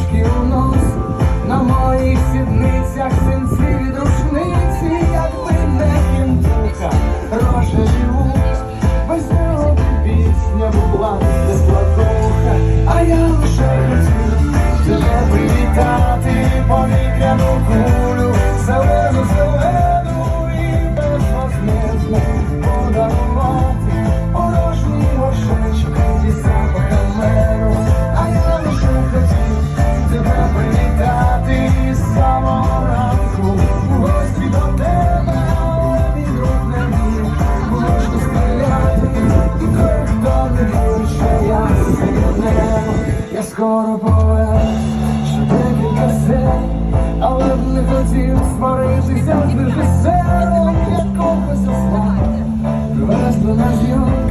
Ручки у нос на моїх сідницях синці від рушниці, якби не кінтуха, роже живуть, без нього пісня була безплатуха, а я лише хотів тебе привітати повітряну кухню. скоро повез, що декілька сень, але б не хотів сваритися з режисером, якогось останнє. Привезли на зйомки.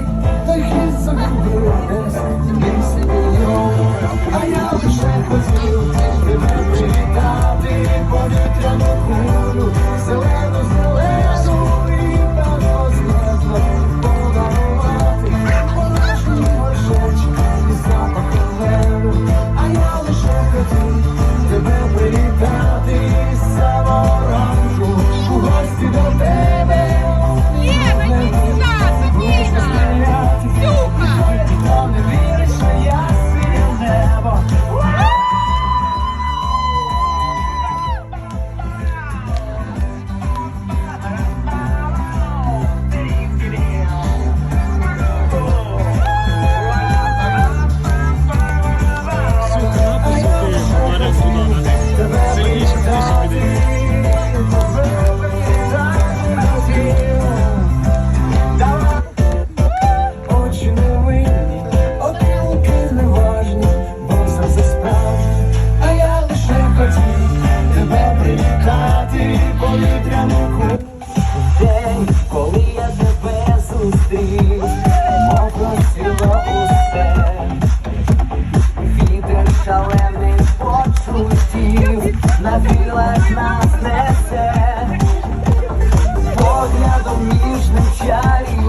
Daddy.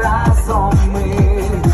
i corazón mío.